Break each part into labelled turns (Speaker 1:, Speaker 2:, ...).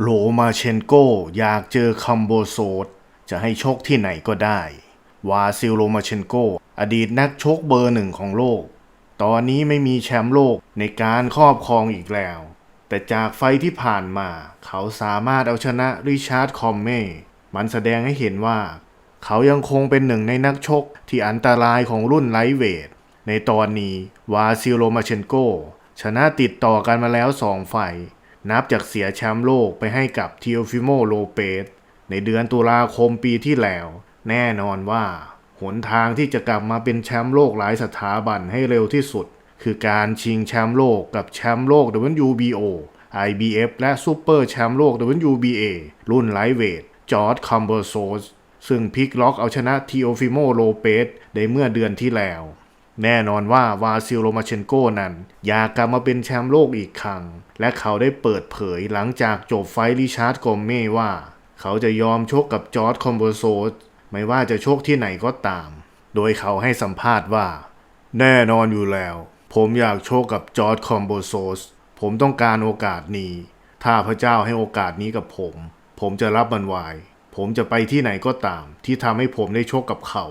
Speaker 1: โลมาเชนโกอยากเจอคัมโบโซดจะให้ชกที่ไหนก็ได้ วาซิลโลมาเชนโก อดีตนักชกเบอร์หนึ่งของโลก ตอนนี้ไม่มีแชมป์โลกในการครอบครองอีกแล้ว แต่จากไฟที่ผ่านมา เขาสามารถเอาชนะริชาร์ดคอมเม่ มันแสดงให้เห็นว่า เขายังคงเป็นหนึ่งในนักชกที่อันตรายของรุ่นไลท์เวท ในตอนนี้วาซิลโลมาเชนโก ชนะติดต่อกันมาแล้วสองไฟ นับจากเสียแชมป์โลกไปให้กับเทียฟิโมโลเปสในเดือนตุลาคมปีที่แล้ว แน่นอนว่าหนทางที่จะกลับมาเป็นแชมป์โลกหลายสถาบันให้เร็วที่สุด คือการชิงแชมป์โลกกับแชมป์โลก WBO IBF และซูเปอร์แชมป์โลก WBA รุ่นไลท์เวทจอร์ดคัมเบอร์โซสซึ่งพลิกล็อกเอาชนะทีโอฟิโมโลเปสได้เมื่อเดือนที่แล้ว แน่นอนว่าวาซิลโลมาเชนโกนั้นอยากกลับมาเป็นแชมป์โลกอีกครั้ง และเขาได้เปิดเผยหลังจากจบไฟท์ริชาร์ดกอมเม่ว่า เขาจะยอมชกกับจอร์ดคอมเบโซสไม่ว่าจะชกที่ไหนก็ตาม โดยเขาให้สัมภาษณ์ว่า แน่นอนอยู่แล้ว ผมอยากโชคกับจอร์ดคอมโบโซสผมต้องการโอกาสนี้ ถ้าพระเจ้าให้โอกาสนี้กับผม ผมจะรับมันไว้ผมจะไปที่ไหนก็ตาม ที่ทำให้ผมได้โชคกับเขา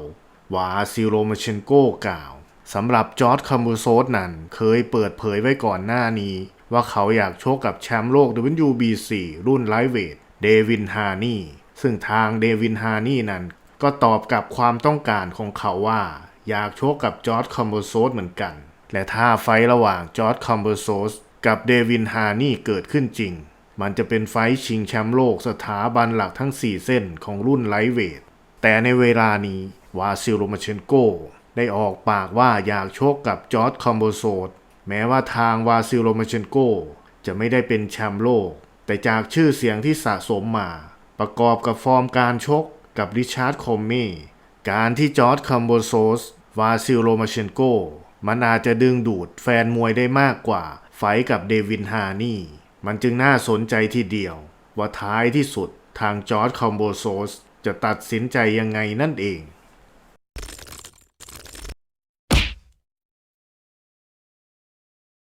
Speaker 1: วาซิโรมาเชนโกกล่าว สำหรับจอร์ดคอมโบโซสนั้นเคยเปิดเผยไว้ก่อนหน้านี้ ว่าเขาอยากโชคกับแชมป์โลก WBC รุ่นไลท์เวทเดวินฮานี่ ซึ่งทางเดวินฮานี่นั้น ก็ตอบกับความต้องการของเขาว่า อยากโชคกับจอร์ดคอมเบอร์โซสเหมือนกัน และถ้าไฟระหว่างจอร์ดคอมเบอร์โซสกับเดวินฮานี่เกิดขึ้นจริง มันจะเป็นไฟชิงแชมป์โลกสถาบันหลักทั้ง 4 เส้นของรุ่นไลท์เวทแต่ในเวลานี้วาซิลโรมาเชนโก ได้ออกปากว่าอยากโชคกับจอร์ดคอมเบโซสแม้ว่าทางวาซิลโรมาเชนโก จะไม่ได้เป็นแชมป์โลก แต่จากชื่อเสียงที่สะสมมา ประกอบกับฟอร์มการชกกับริชาร์ดคอมเม่การที่จอร์ดคัมโบโซสวาซิลโลมาเชนโก มันอาจจะดึงดูดแฟนมวยได้มากกว่าไฟกับเดวินฮานี่ มันจึงน่าสนใจทีเดียว ว่าท้ายที่สุดทางจอร์ดคัมโบโซสจะตัดสินใจยังไงนั่นเอง